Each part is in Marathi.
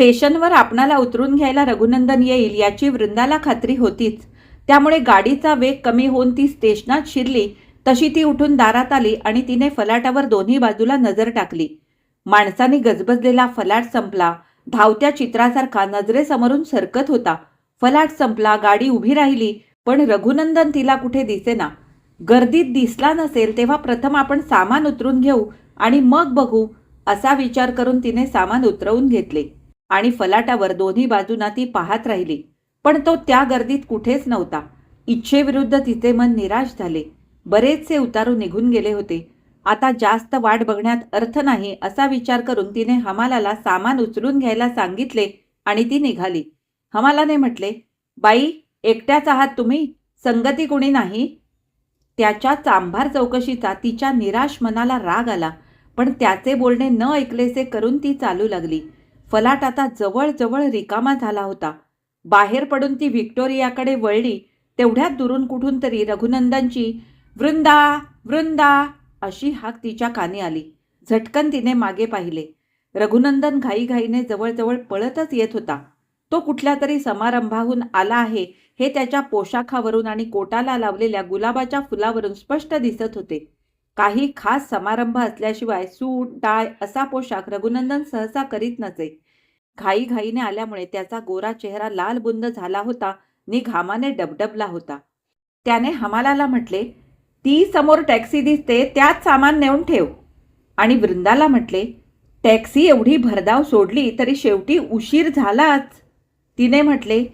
स्टेशनवर आपणाला उतरून घ्यायला रघुनंदन येईल याची वृंदाला खात्री होतीच. त्यामुळे गाडीचा वेग कमी होऊन ती स्टेशनात शिरली. तशी ती उठून दारात आली आणि तिने फलाटावर दोन्ही बाजूला नजर टाकली. माणसाने गजबजलेला फलाट संपला. धावत्या चित्रासारखा नजरेसमोरून सरकत होता. फलाट संपला गाडी उभी राहिली पण रघुनंदन तिला कुठे दिसेना. गर्दीत दिसला नसेल तेव्हा प्रथम आपण सामान उतरून घेऊ आणि मग बघू असा विचार करून तिने सामान उतरवून घेतले. आणि फलाटावर दोन्ही बाजूंना ती पाहत राहिली. पण तो त्या गर्दीत कुठेच नव्हता. इच्छेविरुद्ध तिचे मन निराश झाले. बरेचसे उतारू निघून गेले होते. आता जास्त वाट बघण्यात अर्थ नाही असा विचार करून तिने हमालाला सामान उचलून घ्यायला सांगितले आणि ती निघाली. हमालाने म्हटले बाई एकट्याच आहात तुम्ही? संगती कुणी नाही? त्याच्या चांभार चौकशीचा तिच्या निराश मनाला राग आला पण त्याचे बोलणे न ऐकलेसे करून ती चालू लागली. फलाट आता जवळजवळ रिकामा झाला होता. बाहेर पडून ती व्हिक्टोरियाकडे वळली तेवढ्यात दुरून कुठून तरी रघुनंदनची वृंदा वृंदा अशी हाक तिच्या कानी आली. झटकन तिने मागे पाहिले. रघुनंदन घाईघाईने जवळजवळ पळतच येत होता. तो कुठल्या तरी समारंभाहून आला आहे हे त्याच्या पोशाखावरून आणि कोटाला लावलेल्या गुलाबाच्या फुलावरून स्पष्ट दिसत होते. काही खास समारंभ असल्याशिवाय सूट टाय असा पोशाख रघुनंदन सहसा करीत नसे. घाईघाईने आल्यामुळे त्याचा गोरा चेहरा लाल बुंद झाला होता नि घामाने डबडबला होता. त्याने हमालाला म्हटले ती समोर टॅक्सी दिसते त्यात सामान नेऊन ठेव. आणि वृंदाला म्हटले टॅक्सी एवढी भरधाव सोडली तरी शेवटी उशीर झालाच. तिने म्हटले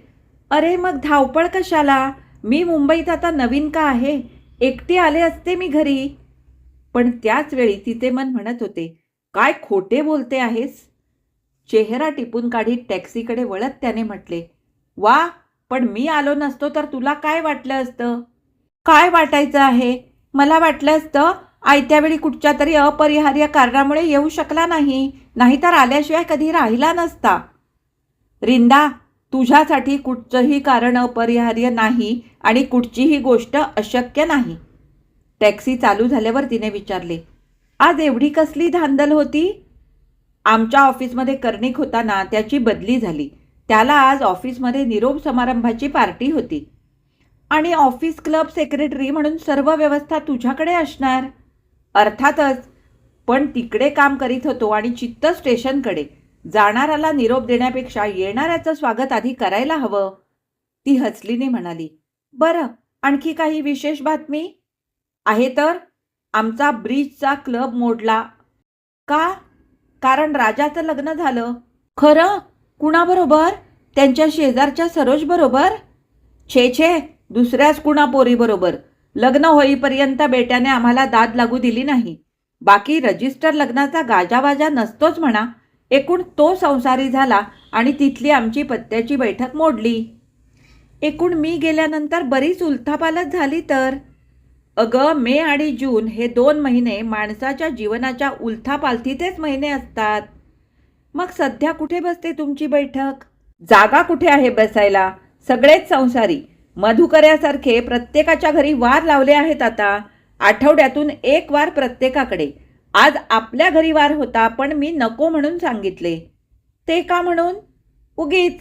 अरे मग धावपळ कशाला? मी मुंबईत आता नवीन का आहे? एकटी आले असते मी घरी. पण त्याच वेळी तिचे मन म्हणत होते काय खोटे बोलते आहेस? चेहरा टिपून काढीत टॅक्सीकडे वळत त्याने म्हटले वा पण मी आलो नसतो तर तुला काय वाटलं असतं? काय वाटायचं आहे? मला वाटलं असतं आयत्या वेळी कुठच्या तरी अपरिहार्य कारणामुळे येऊ शकला नाही नाहीतर आल्याशिवाय कधी राहिला नसता. रिंदा तुझ्यासाठी कुठचंही कारण अपरिहार्य नाही आणि कुठचीही गोष्ट अशक्य नाही. टॅक्सी चालू झाल्यावर तिने विचारले आज एवढी कसली धांदल होती? आमच्या ऑफिसमध्ये कर्णिक होता ना त्याची बदली झाली. त्याला आज ऑफिसमध्ये निरोप समारंभाची पार्टी होती. आणि ऑफिस क्लब सेक्रेटरी म्हणून सर्व व्यवस्था तुझ्याकडे असणार? अर्थातच पण तिकडे काम करीत होतो आणि चित्त स्टेशनकडे. जाणाऱ्याला निरोप देण्यापेक्षा येणाऱ्याचं स्वागत आधी करायला हवं. ती हसलीने म्हणाली बरं आणखी काही विशेष बातमी? आहे तर आमचा ब्रिजचा क्लब मोडला. का? कारण राजाचं लग्न झालं. खरं? कुणाबरोबर? त्यांच्या शेजारच्या सरोज बरोबर? छे छे दुसऱ्याच कुणा पोरीबरोबर लग्न होईपर्यंत बेट्याने आम्हाला दाद लागू दिली नाही. बाकी रजिस्टर लग्नाचा गाजावाजा नसतोच म्हणा. एकूण तो संसारी झाला आणि तिथली आमची पत्त्याची बैठक मोडली. एकूण मी गेल्यानंतर बरीच उलथापालथ झाली तर? अगं मे आणि जून हे दोन महिने माणसाच्या जीवनाच्या उलथापालथीतेच महिने असतात. मग सध्या कुठे बसते तुमची बैठक? जागा कुठे आहे बसायला? सगळेच संसारी. मधुकऱ्यासारखे प्रत्येकाच्या घरी वार लावले आहेत आता. आठवड्यातून एक वार प्रत्येकाकडे. आज आपल्या घरी वार होता पण मी नको म्हणून सांगितले. ते का म्हणून? उगीच.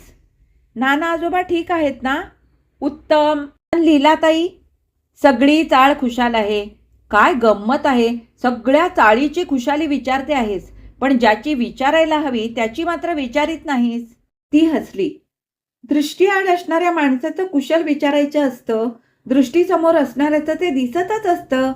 नाना आजोबा ठीक आहेत ना? उत्तम. लीलाताई सगळी चाळ खुशाल आहे. काय गंमत आहे? सगळ्या चाळीची खुशाली विचारते आहेस. पण ज्याची विचारायला हवी त्याची मात्र विचारित नाहीस. ती हसली. दृष्टी आड असणाऱ्या माणसाचं कुशल विचारायचं असतं. दृष्टीसमोर असणाऱ्याचं ते दिसतच असतं.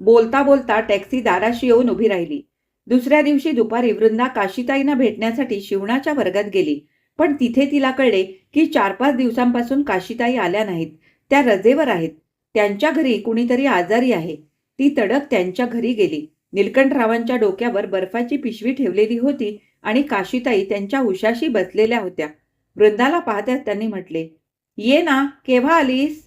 बोलता बोलता टॅक्सी दाराशी येऊन उभी राहिली. दुसऱ्या दिवशी दुपारी वृंदा काशीताईंना भेटण्यासाठी शिवणाच्या वर्गात गेली. पण तिथे तिला कळले की चार पाच दिवसांपासून काशीताई आल्या नाहीत. त्या रजेवर आहेत. त्यांच्या घरी कुणीतरी आजारी आहे. ती तडक त्यांच्या घरी गेली. निलकंठरावांच्या डोक्यावर बर्फाची पिशवी ठेवलेली होती आणि काशीताई त्यांच्या उशाशी बसलेल्या होत्या. वृंदाला पाहत्याच त्यांनी म्हटले ये ना केव्हा आलीस?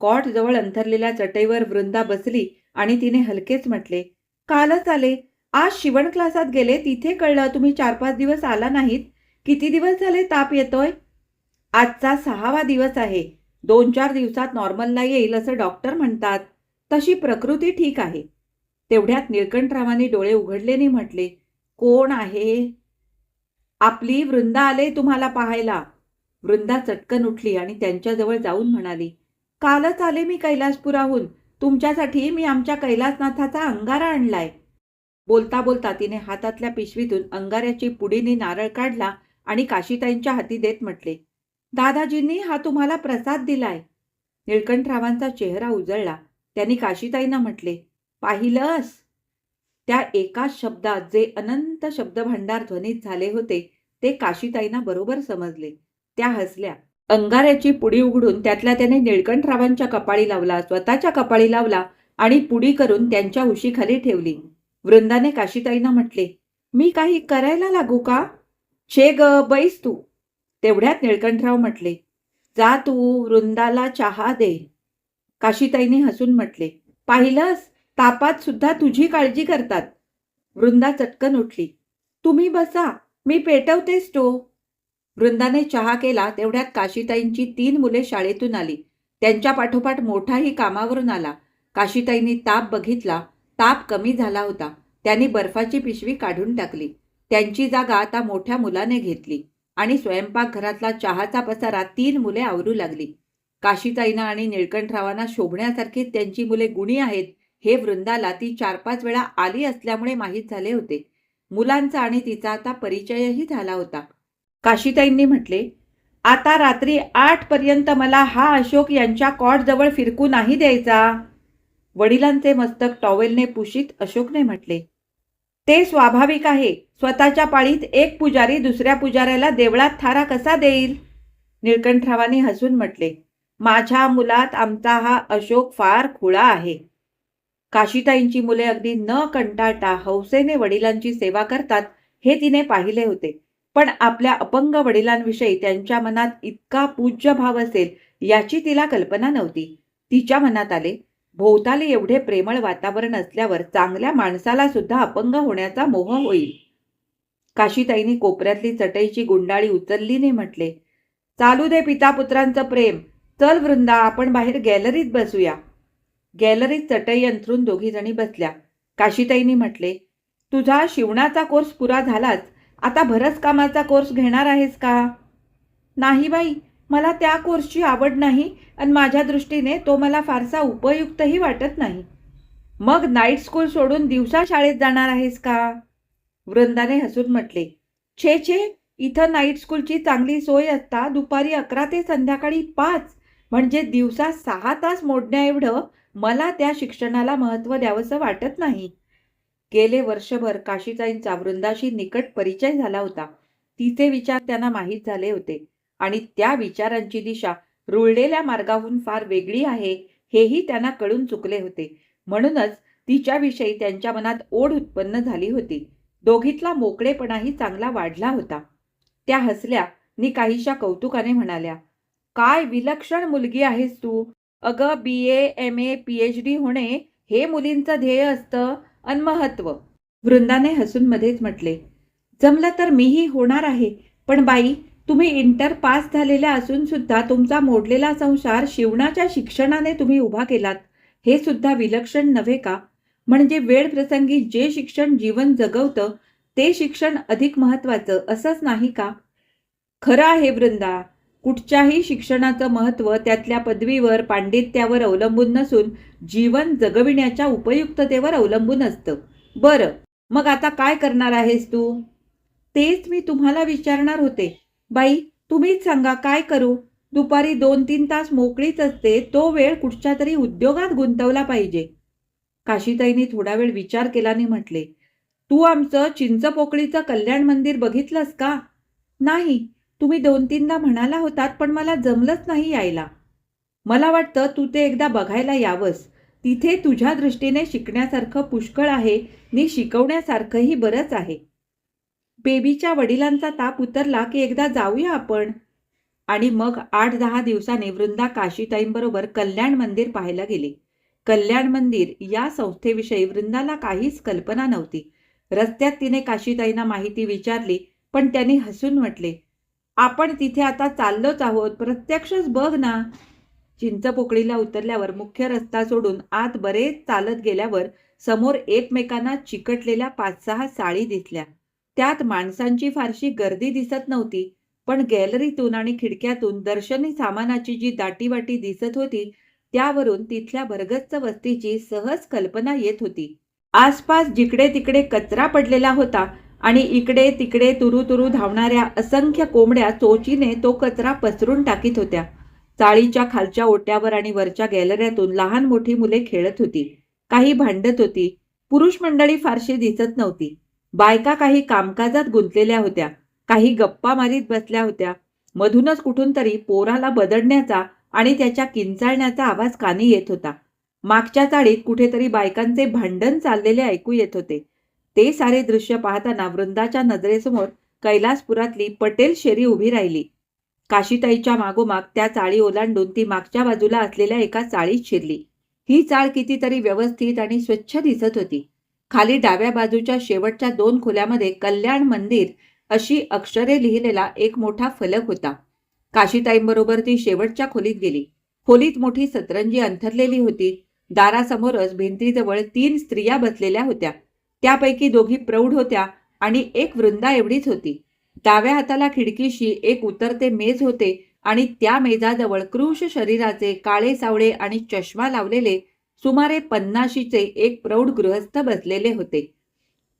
कॉट जवळ अंथरलेल्या चटईवर वृंदा बसली आणि तिने हलकेच म्हटले कालच आले. आज शिवण क्लासात गेले. तिथे कळलं तुम्ही चार पाच दिवस आला नाहीत. किती दिवस झाले ताप येतोय? आजचा सहावा दिवस आहे. दोन चार दिवसात नॉर्मलला येईल असं डॉक्टर म्हणतात. तशी प्रकृती ठीक आहे. तेवढ्यात निळकंठरावांनी डोळे उघडलेने म्हटले कोण आहे? आपली वृंदा आले तुम्हाला पाहायला. वृंदा चटकन उठली आणि त्यांच्याजवळ जाऊन म्हणाली कालच आले मी कैलासपुराहून. तुमच्यासाठी मी आमच्या कैलासनाथाचा अंगारा आणलाय. बोलता बोलता तिने हातातल्या पिशवीतून अंगाऱ्याची पुडीने नारळ काढला आणि काशीताईंच्या हाती देत म्हटले दादाजींनी हा तुम्हाला प्रसाद दिलाय. निळकंठरावांचा चेहरा उजळला. त्यांनी काशीताईंना म्हटले पाहिलंस. त्या एका शब्दात जे अनंत शब्दभांडार ध्वनित झाले होते ते काशीताईंना बरोबर समजले. त्या हसल्या. अंगाऱ्याची पुडी उघडून त्यातल्या त्याने निळकंठरावांच्या कपाळी लावला स्वतःच्या कपाळी लावला आणि पुडी करून त्यांच्या उशीखाली ठेवली. वृंदाने काशीताईंना म्हटले मी काही करायला लागू का? छे ग बैस तू. तेवढ्यात निळकंठराव म्हटले जा तू वृंदाला चहा दे. काशीताईने हसून म्हटले पाहिलंस तापात सुद्धा तुझी काळजी करतात. वृंदा चटकन उठली तुम्ही बसा मी पेटवतेस तो वृंदाने चहा केला तेवढ्यात काशीताईंची तीन मुले शाळेतून आली. त्यांच्या पाठोपाठ मोठाही कामावरून आला. काशीताईंनी ताप बघितला ताप कमी झाला होता. त्यांनी बर्फाची पिशवी काढून टाकली. त्यांची जागा आता मोठ्या मुलाने घेतली. आणि स्वयंपाकघरातला चहाचा पसारा तीन मुले आवरू लागली. काशीताईंना आणि निळकंठरावांना शोभण्यासारखी त्यांची मुले गुणी आहेत हे वृंदाला ती चार पाच वेळा आली असल्यामुळे माहीत झाले होते. मुलांचा आणि तिचा आता परिचयही झाला होता. काशीताईंनी म्हटले आता रात्री आठ पर्यंत मला हा अशोक यांच्या कॉटजवळ फिरकू नाही द्यायचा. वडिलांचे मस्तक टॉवेलने पुशीत अशोकने म्हटले ते स्वाभाविक आहे. स्वतःच्या पाळीत एक पुजारी दुसऱ्या पुजाऱ्याला देवळात थारा कसा देईल? निळकंठरावांनी हसून म्हटले माझ्या मुलात आमचा हा अशोक फार खुळा आहे. काशीताईंची मुले अगदी न कंटाळता हौसेने वडिलांची सेवा करतात हे तिने पाहिले होते. पण आपल्या अपंग वडिलांविषयी त्यांच्या मनात इतका पूज्य भाव असेल याची तिला कल्पना नव्हती. तिच्या मनात आले भोवताली एवढे प्रेमळ वातावरण असल्यावर चांगल्या माणसाला सुद्धा अपंग होण्याचा मोह होईल. काशीताईंनी कोपऱ्यातली चटईची गुंडाळी उचललीने म्हटले चालू दे पिता पुत्रांचं प्रेम. चल वृंदा आपण बाहेर गॅलरीत बसूया. गॅलरीत चटई अंथरून दोघी जणी बसल्या. काशीताईंनी म्हटले तुझा शिवणाचा कोर्स पुरा झालाच. आता भरस कामाचा कोर्स घेणार आहेस का? नाही बाई. मला त्या कोर्सची आवड नाही आणि माझ्या दृष्टीने तो मला फारसा उपयुक्तही वाटत नाही. मग नाईट स्कूल सोडून दिवसा शाळेत जाणार आहेस का? वृंदाने हसून म्हटले छे छे इथं नाईट स्कूलची चांगली सोय असता दुपारी अकरा ते संध्याकाळी पाच म्हणजे दिवसा सहा तास मोडण्याएवढं मला त्या शिक्षणाला महत्त्व द्यावंसं वाटत नाही. गेले वर्षभर काशीताईंचा वृंदाशी निकट परिचय झाला होता. तिचे विचार त्यांना माहीत झाले होते. आणि त्या विचारांची दिशा रुळलेल्या मार्गाहून फार वेगळी आहे हेही त्यांना कळून चुकले होते. म्हणूनच तिच्याविषयी त्यांच्या मनात ओढ उत्पन्न झाली होती. दोघीतला मोकळेपणाही चांगला वाढला होता. त्या हसल्या नि काहीशा कौतुकाने म्हणाल्या काय विलक्षण मुलगी आहेस तू. अगं B. A. M. A. P. H. D. होणे हे मुलींचं ध्येय असतं अनमहत्व वृंदाने हसून मध्येच म्हटले जमलं तर मीही होणार आहे पण बाई तुम्ही इंटर पास झालेल्या असून सुद्धा तुमचा मोडलेला संसार शिवणाच्या शिक्षणाने तुम्ही उभा केलात. हे सुद्धा विलक्षण नव्हे का? म्हणजे वेळ प्रसंगी जे शिक्षण जीवन जगवतं ते शिक्षण अधिक महत्वाचं असंच नाही का? खरं आहे वृंदा कुठच्याही शिक्षणाचं महत्त्व त्यातल्या पदवीवर पांडित्यावर अवलंबून नसून जीवन जगविण्याच्या उपयुक्ततेवर अवलंबून असतं. बरं मग आता काय करणार आहेस तू? तेच मी तुम्हाला विचारणार होते. बाई तुम्हीच सांगा काय करू? दुपारी दोन तीन तास मोकळीच असते तो वेळ कुठच्या तरी उद्योगात गुंतवला पाहिजे. काशीताईंनी थोडा वेळ विचार केल्याने म्हटले तू आमचं चिंचपोकळीचं कल्याण मंदिर बघितलंस का? नाही तुम्ही दोन तीनदा म्हणाला होतात पण मला जमलंच नाही यायला. मला वाटतं तू ते एकदा बघायला यावंस. तिथे तुझ्या दृष्टीने शिकण्यासारखं पुष्कळ आहे नि शिकवण्यासारखंही बरंच आहे. बेबीच्या वडिलांचा ताप उतरला की एकदा जाऊया आपण. आणि मग आठ दहा दिवसांनी वृंदा काशीताईंबरोबर कल्याण मंदिर पाहायला गेली. कल्याण मंदिर या संस्थेविषयी वृंदाला काहीच कल्पना नव्हती. रस्त्यात तिने काशीताईंना माहिती विचारली पण त्यांनी हसून म्हटले आपण तिथे आता चाललोच आहोत प्रत्यक्षच बघ ना. चिंचपोकळीला उतरल्यावर मुख्य रस्ता सोडून आत बरेच चालत गेल्यावर समोर एकमेकांना चिकटलेल्या पाच सहा साळी दिसल्या. त्यात माणसांची फारशी गर्दी दिसत नव्हती पण गॅलरीतून आणि खिडक्यातून दर्शनी सामानाची जी दाटीवाटी दिसत होती त्यावरून तिथल्या भरगच्च वस्तीची सहज कल्पना येत होती. आसपास जिकडे तिकडे कचरा पडलेला होता आणि इकडे तिकडे तुरु तुरु धावणाऱ्या असंख्य कोंबड्या चोचीने तो कचरा पसरून टाकीत होत्या. चाळीच्या खालच्या ओट्यावर आणि वरच्या गॅलऱ्यातून लहान मोठी मुले खेळत होती. काही भांडत होती. पुरुष मंडळी फारशी दिसत नव्हती. बायका काही कामकाजात गुंतलेल्या होत्या काही गप्पा मारीत बसल्या होत्या. मधूनच कुठून तरी पोराला बदडण्याचा आणि त्याच्या किंचाळण्याचा आवाज कानी येत होता. मागच्या चाळीत कुठेतरी बायकांचे भांडण चाललेले ऐकू येत होते. ते सारे दृश्य पाहताना वृंदाच्या नजरेसमोर कैलासपुरातली पटेल शेरी उभी राहिली. काशीताईच्या मागोमाग त्या चाळी ओलांडून ती मागच्या बाजूला असलेल्या एका चाळीत शिरली. ही चाळ कितीतरी व्यवस्थित आणि स्वच्छ दिसत होती. खाली डाव्या बाजूच्या शेवटच्या दोन खोल्यामध्ये कल्याण मंदिर अशी अक्षरे लिहिलेला एक मोठा फलक होता. काशीताईंबरोबर ती शेवटच्या खोलीत गेली. खोलीत मोठी सतरंजी अंथरलेली होती. दारासमोरच भिंतीजवळ तीन स्त्रिया बसलेल्या होत्या. त्यापैकी दोघी प्रौढ होत्या आणि एक वृंदा एवढीच होती. डाव्या हाताला खिडकीशी एक उतरते मेज होते आणि त्या मेजाजवळ कृष शरीराचे काळे सावळे आणि चष्मा लावलेले सुमारे पन्नाशीचे एक प्रौढ गृहस्थ बसलेले होते.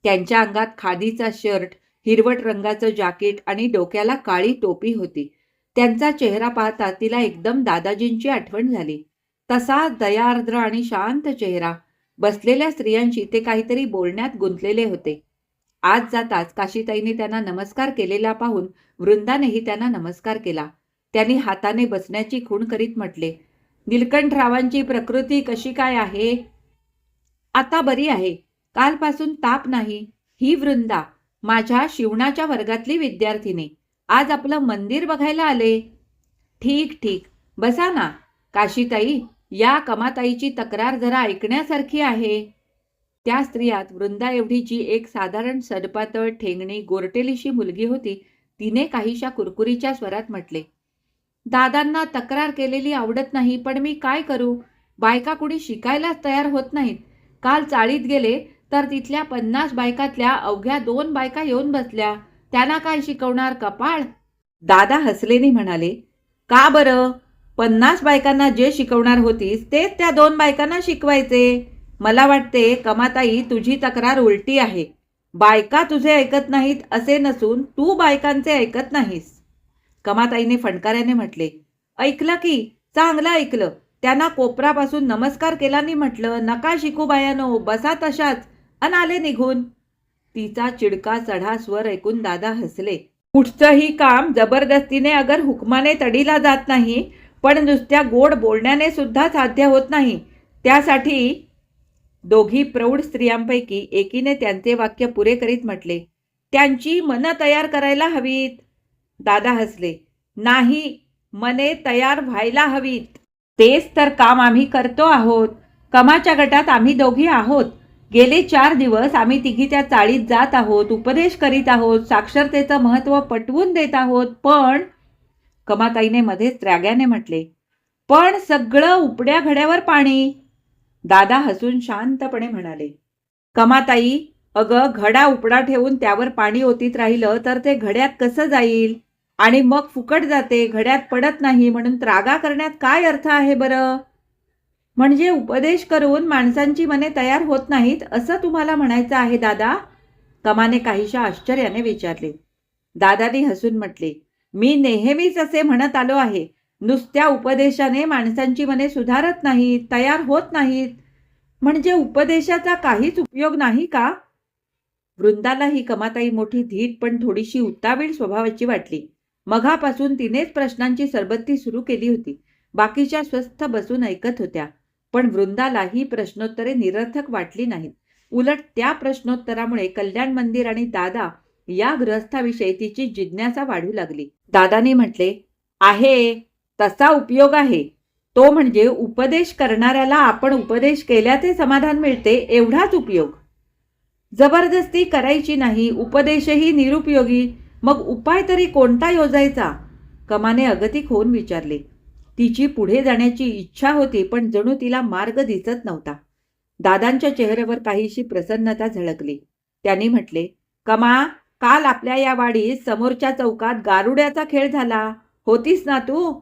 त्यांच्या अंगात खादीचा शर्ट हिरवट रंगाचं जाकीट आणि डोक्याला काळी टोपी होती. त्यांचा चेहरा पाहता तिला एकदम दादाजींची आठवण झाली. तसा दयार्द्र आणि शांत चेहरा. बसलेल्या स्त्रियांशी ते काहीतरी बोलण्यात गुंतलेले होते. आज जाताच काशीताईने त्यांना नमस्कार केलेला पाहून वृंदानेही त्यांना नमस्कार केला. त्यांनी हाताने बसण्याची खूण करीत म्हटले निलकंठरावांची प्रकृती कशी काय आहे? आता बरी आहे. कालपासून ताप नाही. ही वृंदा माझ्या शिवणाच्या वर्गातली विद्यार्थिनी. आज आपलं मंदिर बघायला आले. ठीक ठीक. बसा ना. काशीताई या कमाताईची तक्रार जरा ऐकण्यासारखी आहे. त्या स्त्रियात वृंदा एवढी जी एक साधारण सडपातळ ठेंगणी गोरटेलीशी मुलगी होती. तिने काहीशा कुरकुरीच्या स्वरात म्हटले दादांना तक्रार केलेली आवडत नाही पण मी काय करू? बायका कुणी शिकायलाच तयार होत नाहीत. काल चाळीत गेले तर तिथल्या पन्नास बायकातल्या अवघ्या दोन बायका येऊन बसल्या. त्यांना काय शिकवणार कपाळ? दादा हसलेनी म्हणाले का बरं? पन्नास बायकांना जे शिकवणार होतीस तेच त्या दोन बायकांना शिकवायचे. मला वाटते कमाताई तुझी तक्रार उलटी आहे. बायका तुझे ऐकत नाहीत असे नसून तू बायकांचे ऐकत नाहीस. कमाताईने फणकाऱ्याने म्हटले ऐकलं की? चांगलं ऐकलं. त्यांना कोपरापासून नमस्कार केलानी म्हटलं नका शिकू बायानो बसा तशाच. अन आले निघून. तिचा चिडका चढा स्वर ऐकून दादा हसले. कुठचंही काम जबरदस्तीने अगर हुकमाने तडीला जात नाही पण नुसत्या गोड बोलण्याने सुद्धा साध्य होत नाही. त्यासाठी दोघी प्रौढ स्त्रियांपैकी एकीने त्यांचे वाक्य पुरे करीत म्हटले त्यांची मनं तयार करायला हवीत. दादा हसले. नाही मने तयार व्हायला हवीत. तेच तर काम आम्ही करतो आहोत. कमाच्या गटात आम्ही दोघी आहोत. गेले चार दिवस आम्ही तिघी त्या चाळीत जात आहोत उपदेश करीत आहोत साक्षरतेचं महत्त्व पटवून देत आहोत पण कमाताईने मध्येच त्राग्याने म्हटले पण सगळं उपड्या घड्यावर पाणी. दादा हसून शांतपणे म्हणाले कमाताई अगं घडा उपडा ठेवून त्यावर पाणी ओतीत राहिलं तर ते घड्यात कसं जाईल? आणि मग फुकट जाते घड्यात पडत नाही म्हणून त्रागा करण्यात काय अर्थ आहे बरं? म्हणजे उपदेश करून माणसांची मने तयार होत नाहीत असं तुम्हाला म्हणायचं आहे दादा? कमाने काहीशा आश्चर्याने विचारले. दादानी हसून म्हटले मी नेहमीच असे म्हणत आलो आहे. नुसत्या उपदेशाने माणसांची मने सुधारत नाहीत तयार होत नाहीत. म्हणजे उपदेशाचा काहीच उपयोग नाही का? वृंदाला ही कमाताई मोठी धीट पण थोडीशी उतावीळ स्वभावाची वाटली. मघापासून तिनेच प्रश्नांची सरबत्ती सुरू केली होती. बाकीच्या स्वस्थ बसून ऐकत होत्या. पण वृंदाला ही प्रश्नोत्तरे निरर्थक वाटली नाहीत. उलट त्या प्रश्नोत्तरामुळे कल्याण मंदिर आणि दादा या गृहस्थाविषयी तिची जिज्ञासा वाढू लागली. दादाने म्हटले आहे तसा उपयोग आहे. तो म्हणजे उपदेश करणाऱ्याला आपण उपदेश केल्याचे समाधान मिळते एवढाच उपयोग. जबरदस्ती करायची नाही उपदेशही निरुपयोगी. मग उपाय तरी कोणता योजायचा? कमाने अगतिक होऊन विचारले. तिची पुढे जाण्याची इच्छा होती पण जणू तिला मार्ग दिसत नव्हता. दादांच्या चेहऱ्यावर काहीशी प्रसन्नता झळकली. त्यांनी म्हटले कमा काल आपल्या या वाडीत समोरच्या चौकात गारुड्याचा खेळ झाला. होतीस ना तू?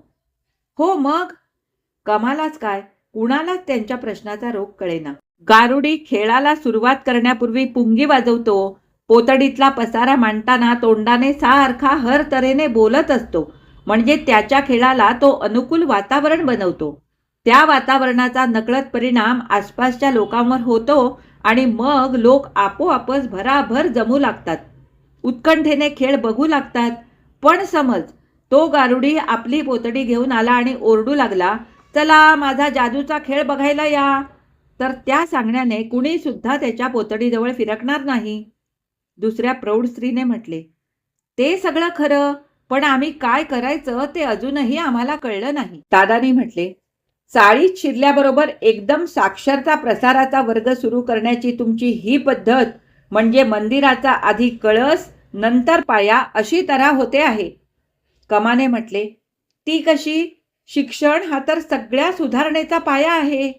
हो मग? कमालाच काय? कुणालाच त्यांच्या प्रश्नाचा रोग कळेना. गारुडी खेळाला सुरुवात करण्यापूर्वी पुंगी वाजवतो. पोतडीतला पसारा मांडताना तोंडाने सारखा हर तऱ्हेने बोलत असतो. म्हणजे त्याच्या खेळाला तो अनुकूल वातावरण बनवतो. त्या वातावरणाचा नकळत परिणाम आसपासच्या लोकांवर होतो आणि मग लोक आपोआपच भराभर जमू लागतात. उत्कंठेने खेळ बघू लागतात. पण समज तो गारुडी आपली पोतडी घेऊन आला आणि ओरडू लागला चला माझा जादूचा खेळ बघायला या. तर त्या सांगण्याने कुणीसुद्धा त्याच्या पोतडीजवळ फिरकणार नाही. दुसऱ्या प्रौढ स्त्रीने म्हटले ते सगळं खरं पण आम्ही काय करायचं ते अजूनही आम्हाला कळलं नाही. दादानी म्हटले चाळीत शिरल्याबरोबर एकदम साक्षरता प्रसाराचा वर्ग सुरू करण्याची तुमची ही पद्धत म्हणजे मंदिराचा आधी कळस नंतर पाया अशी तऱ्हा होते आहे. कमाने म्हटले ती कशी? शिक्षण हा तर सगळ्या सुधारणेचा पाया आहे.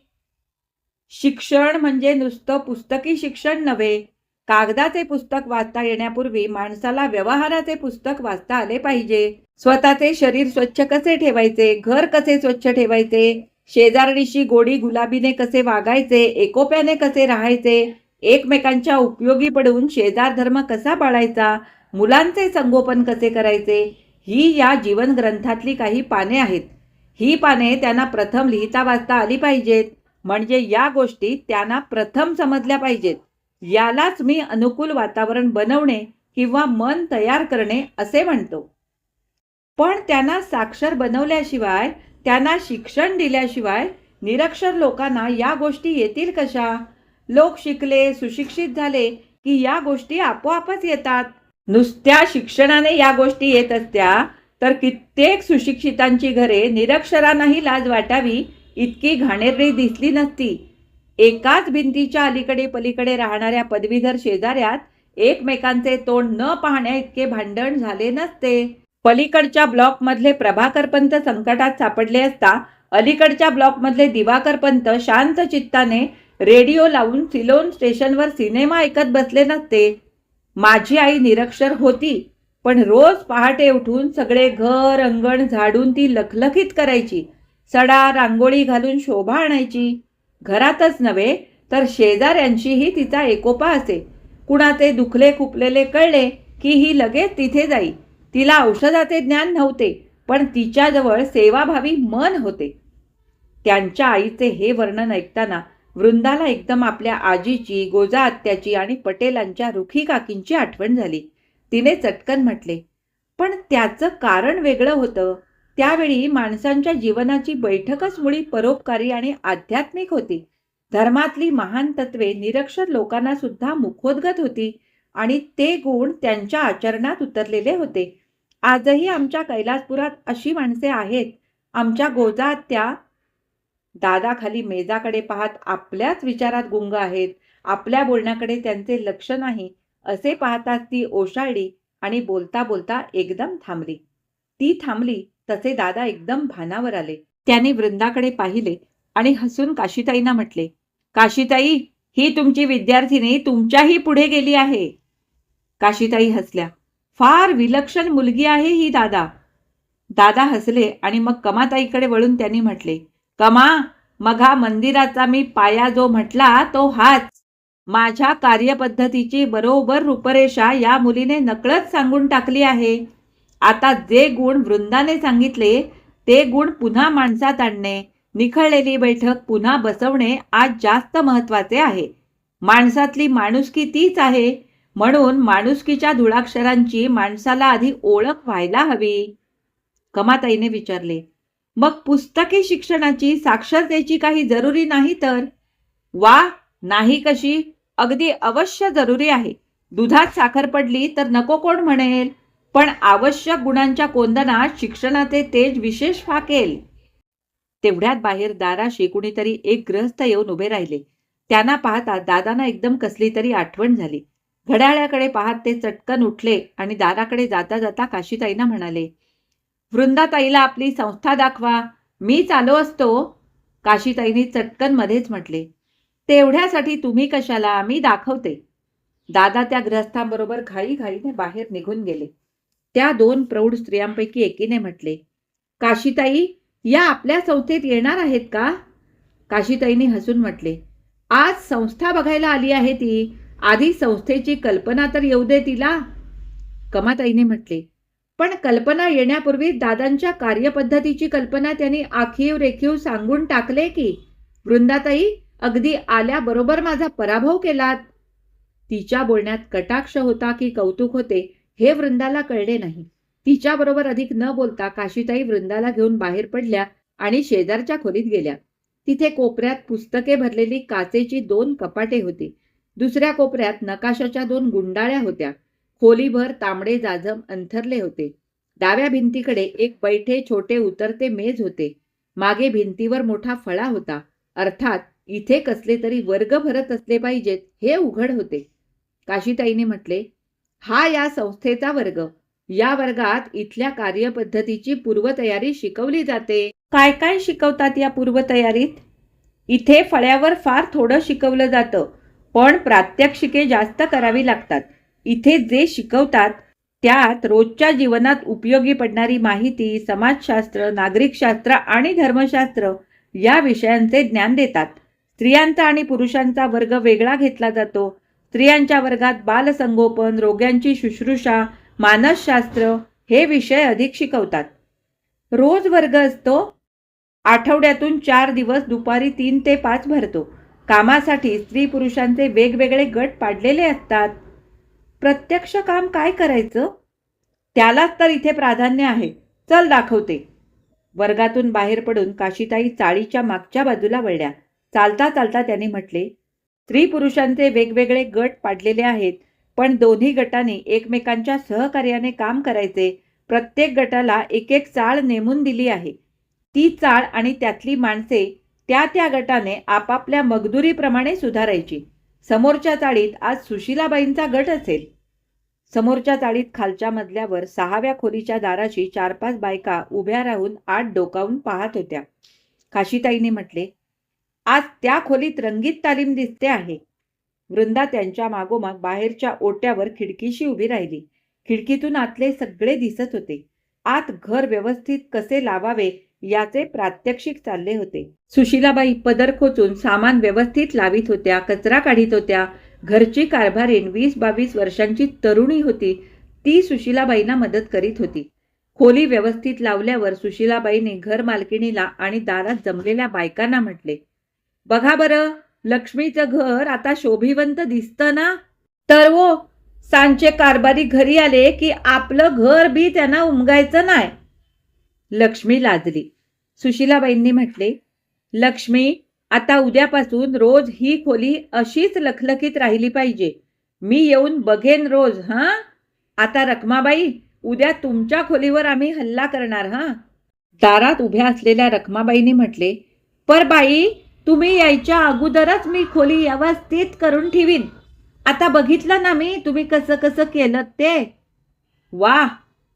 शिक्षण म्हणजे नुसतं पुस्तकी शिक्षण नव्हे कागदाचे पुस्तक वाचता येण्यापूर्वी माणसाला व्यवहाराचे पुस्तक वाचता आले पाहिजे. स्वतःचे शरीर स्वच्छ कसे ठेवायचे? घर कसे स्वच्छ ठेवायचे? शेजारणीशी गोडी गुलाबीने कसे वागायचे? एकोप्याने कसे राहायचे? एकमेकांच्या उपयोगी पडून शेजार धर्म कसा पाळायचा? मुलांचे संगोपन कसे करायचे? ही या जीवन ग्रंथातली काही पाने आहेत. ही पाने त्यांना प्रथम लिहिता वाचता आली पाहिजेत. म्हणजे या गोष्टी त्यांना प्रथम समजल्या पाहिजेत. यालाच मी अनुकूल वातावरण बनवणे किंवा मन तयार करणे असे म्हणतो. पण त्यांना साक्षर बनवल्याशिवाय त्यांना शिक्षण दिल्याशिवाय निरक्षर लोकांना या गोष्टी येतील कशा? लोक शिकले सुशिक्षित झाले की या गोष्टी आपोआपच येतात. नुसत्या शिक्षणाने या गोष्टी येत असत्या तर कित्येक सुशिक्षितांची घरे निरक्षरांनाही लाज वाटावी इतकी घाणेरडी दिसली नसती. एकाच भिंतीच्या अलीकडे पलीकडे राहणाऱ्या पदवीधर शेजाऱ्यात एकमेकांचे तोंड न पाहण्या इतके भांडण झाले नसते. पलीकडच्या ब्लॉकमधले प्रभाकर पंत संकटात सापडले असता अलीकडच्या ब्लॉकमधले दिवाकर पंत शांत चित्ताने रेडिओ लावून सिलोन स्टेशनवर सिनेमा ऐकत बसले नसते. माझी आई निरक्षर होती पण रोज पहाटे उठून सगळे घर अंगण झाडून ती लखलखीत करायची सडा रांगोळी घालून शोभा आणायची. घरातच नव्हे तर शेजाऱ्यांशीही तिचा एकोपा असे. कुणाचे दुखले खुपलेले कळले की ही लगेच तिथे जाई. तिला औषधाचे ज्ञान नव्हते पण तिच्याजवळ सेवाभावी मन होते. त्यांच्या आईचे हे वर्णन ऐकताना वृंदाला एकदम आपल्या आजीची गोजा आत्याची आणि पटेलांच्या रुखी काकींची आठवण झाली. तिने चटकन म्हटले पण त्याचं कारण वेगळं होतं. त्यावेळी माणसांच्या जीवनाची बैठकच मुळी परोपकारी आणि आध्यात्मिक होती. धर्मातली महान तत्वे निरक्षर लोकांना सुद्धा मुखोद्गत होती आणि ते गुण त्यांच्या आचरणात उतरलेले होते. आजही आमच्या कैलासपुरात अशी माणसे आहेत. आमच्या गोजात त्या दादाखाली मेजाकडे पाहत आपल्याच विचारात गुंग आहेत. आपल्या बोलण्याकडे त्यांचे लक्ष नाही. असे पाहताच ती ओशाळली आणि बोलता बोलता एकदम थांबली. ती थांबली तसे दादा एकदम भानावर आले. त्याने वृंदाकडे पाहिले आणि हसून काशीताईंना म्हटले काशीताई ही तुमची विद्यार्थिनी तुमच्याही पुढे गेली आहे. काशीताई हसल्या. फार विलक्षण मुलगी आहे ही दादा. दादा हसले आणि मग कमाताईकडे वळून त्यांनी म्हटले कमा मग हा मंदिराचा मी पाया जो म्हटला तो हाच. माझ्या कार्यपद्धतीची बरोबर रूपरेषा या मुलीने नकळत सांगून टाकली आहे. आता जे गुण वृंदाने सांगितले ते गुण पुन्हा माणसात आणणे निखळलेली बैठक पुन्हा बसवणे आज जास्त महत्त्वाचे आहे. माणसातली माणुसकी तीच आहे म्हणून माणुसकीच्या धुळाक्षरांची माणसाला आधी ओळख व्हायला हवी. कमाताईने विचारले मग पुस्तकी शिक्षणाची साक्षरतेची काही जरुरी नाही तर? वा नाही कशी? अगदी अवश्य जरुरी आहे. दुधात साखर पडली तर नको कोण म्हणेल? पण आवश्यक गुणांच्या कोंदनात शिक्षणाचे तेज विशेष फाकेल. तेवढ्यात बाहेर दाराशी कुणीतरी एक ग्रहस्थ येऊन उभे राहिले. त्यांना पाहता दादांना एकदम कसली तरी आठवण झाली. घड्याळ्याकडे पाहत ते चटकन उठले आणि दाराकडे जाता जाता काशीताईंना म्हणाले वृंदाताईला आपली संस्था दाखवा. मी चालू असतो. काशीताईंनी चटकन मध्येच म्हटले तेवढ्यासाठी तुम्ही कशाला? मी दाखवते. दादा त्या ग्रहस्थांबरोबर घाईघाईने बाहेर निघून गेले. त्या दोन प्रौढ स्त्रियांपैकी एकीने म्हटले काशीताई या आपल्या संस्थेत येणार आहेत का? काशीताईने हसून म्हटले आज संस्था बघायला आली आहे ती. आधी संस्थेची कल्पना तर येऊ दे तिला. कमाताईने म्हटले पण कल्पना येण्यापूर्वी दादांच्या कार्यपद्धतीची कल्पना त्यांनी आखीव रेखीव सांगून टाकले की वृंदाताई अगदी आल्याबरोबर माझा पराभव केलात. तिच्या बोलण्यात कटाक्ष होता की कौतुक होते. हे वृंदाला कळले नाही. तिच्याबरोबर अधिक न बोलता काशीताई वृंदाला घेऊन बाहेर पडल्या आणि शेजारच्या खोलीत गेल्या. तिथे कोपऱ्यात पुस्तके भरलेली काचेची दोन कपाटे होती. दुसऱ्या कोपऱ्यात नकाशाच्या दोन गुंडाळ्या होत्या. खोलीभर तांबडे जाजम अंथरले होते. डाव्या भिंतीकडे एक बैठे छोटे उतरते मेज होते. मागे भिंतीवर मोठा फळा होता. अर्थात इथे कसले तरी वर्ग भरत असले पाहिजेत हे उघड होते. काशीताईने म्हटले हा या संस्थेचा वर्ग. या वर्गात इथल्या कार्यपद्धतीची पूर्वतयारी शिकवली जाते. काय काय शिकवतात या पूर्वतयारीत? इथे फळ्यावर फार थोडं शिकवलं जातं पण प्रात्यक्षिके जास्त करावी लागतात. इथे जे शिकवतात त्यात रोजच्या जीवनात उपयोगी पडणारी माहिती समाजशास्त्र नागरिकशास्त्र आणि धर्मशास्त्र या विषयांचे ज्ञान देतात. स्त्रियांचा आणि पुरुषांचा वर्ग वेगळा घेतला जातो. स्त्रियांच्या वर्गात बालसंगोपन रोग्यांची शुश्रूषा मानसशास्त्र हे विषय अधिक शिकवतात. रोज वर्ग असतो आठवड्यातून चार दिवस दुपारी तीन ते पाच भरतो. कामासाठी स्त्री पुरुषांचे वेगवेगळे गट पाडलेले असतात. प्रत्यक्ष काम काय करायचं? त्यालाच तर इथे प्राधान्य आहे. चल दाखवते. वर्गातून बाहेर पडून काशीताई चाळीच्या मागच्या बाजूला वळल्या. चालता चालता त्यांनी म्हटले स्त्री पुरुषांचे वेगवेगळे गट पाडलेले आहेत पण दोन्ही गटांनी एकमेकांच्या सहकार्याने काम करायचे. प्रत्येक गटाला एक एक चाळ नेमून दिली आहे. ती चाळ आणि त्यातली माणसे त्या त्या गटाने आपापल्या मगदुरीप्रमाणे सुधारायची. समोरच्या चाळीत आज सुशीलाबाईंचा गट असेल. समोरच्या चाळीत खालच्या मजल्यावर सहाव्या खोलीच्या दाराशी चार पाच बायका उभ्या राहून आत डोकावून पाहत होत्या. काशीताईने म्हटले आज त्या खोलीत रंगीत तालीम दिसते आहे. वृंदा त्यांच्या मागोमाग बाहेरच्या ओट्यावर खिडकीशी उभी राहिली. खिडकीतून आतले सगळे दिसत होते. आत घर व्यवस्थित कसे लावावे याचे प्रात्यक्षिक चालले होते. सुशीलाबाई पदर खोचून सामान व्यवस्थित लावित होत्या कचरा काढीत होत्या. घरची कारभारीण वीस बावीस वर्षांची तरुणी होती. ती सुशीलाबाईंना मदत करीत होती. खोली व्यवस्थित लावल्यावर सुशीलाबाईंनी घर मालकिणीला आणि दारात जमलेल्या बायकांना म्हटले बघा बरं लक्ष्मीचं घर आता शोभिवंत दिसतं ना? तर वो सांचे कारभारी घरी आले की आपलं घर बी त्यांना उमगायचं नाही. लक्ष्मी लाजली. सुशीलाबाईंनी म्हटले लक्ष्मी आता उद्यापासून रोज ही खोली अशीच लखलखीत राहिली पाहिजे. मी येऊन बघेन रोज हां? आता रखमाबाई उद्या तुमच्या खोलीवर आम्ही हल्ला करणार हां? दारात उभ्या असलेल्या रखमाबाईंनी म्हटले पर बाई तुम्ही यायच्या अगोदरच मी खोली व्यवस्थित करून ठेवीन. आता बघितलं ना मी तुम्ही कसं कसं केलं ते. वा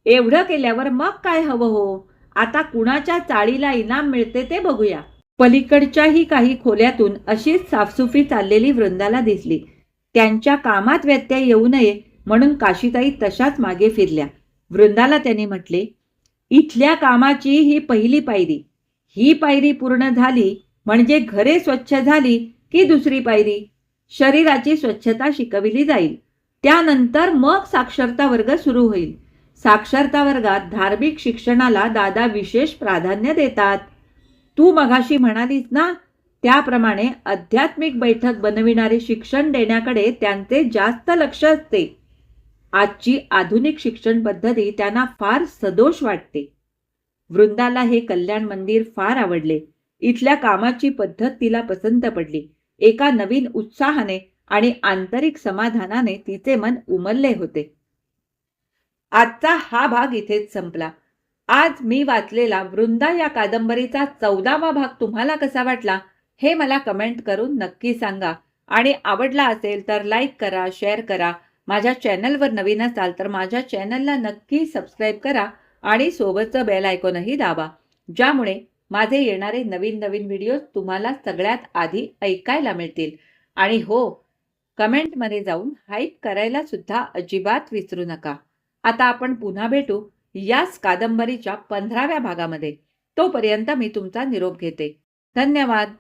एवढं केल्यावर मग काय हवं हो? आता कुणाच्या चाळीला इनाम मिळते ते बघूया. पलीकडच्याही काही खोल्यातून अशीच साफसुफी चाललेली वृंदाला दिसली. त्यांच्या कामात व्यत्यय येऊ नये म्हणून काशीताई तशाच मागे फिरल्या. वृंदाला त्यांनी म्हटले इथल्या कामाची ही पहिली पायरी. ही पायरी पूर्ण झाली म्हणजे घरे स्वच्छ झाली की दुसरी पायरी. शरीराची स्वच्छता शिकविली जाईल. त्यानंतर मग साक्षरता वर्ग सुरू होईल. साक्षरता वर्गात धार्मिक शिक्षणाला दादा विशेष प्राधान्य देतात. तू मगाशी म्हणालीस ना त्याप्रमाणे आध्यात्मिक बैठक बनविणारे शिक्षण देण्याकडे त्यांचे जास्त लक्ष असते. आजची आधुनिक शिक्षण पद्धती त्यांना फार सदोष वाटते. वृंदाला हे कल्याण मंदिर फार आवडले. इथल्या कामाची पद्धत तिला पसंत पडली. एका नवीन उत्साहाने आणि आंतरिक समाधानाने तिचे मन उमलले होते. आजचा हा भाग इथेच संपला. आज मी वाचलेला वृंदा या कादंबरीचा चौदावा भाग तुम्हाला कसा वाटला हे मला कमेंट करून नक्की सांगा. आणि आवडला असेल तर लाईक करा शेअर करा. माझ्या चॅनलवर नवीन असाल तर माझ्या चॅनलला नक्की सबस्क्राईब करा आणि सोबतचं बेल आयकॉनही दाबा. ज्यामुळे माझे येणारे नवीन नवीन व्हिडिओज तुम्हाला सगळ्यात आधी ऐकायला मिळतील. आणि हो कमेंटमध्ये जाऊन हाईप करायला सुद्धा अजिबात विसरू नका. आता आपण पुन्हा भेटू याच कादंबरीच्या पंधराव्या भागामध्ये. तोपर्यंत मी तुमचा निरोप घेते. धन्यवाद.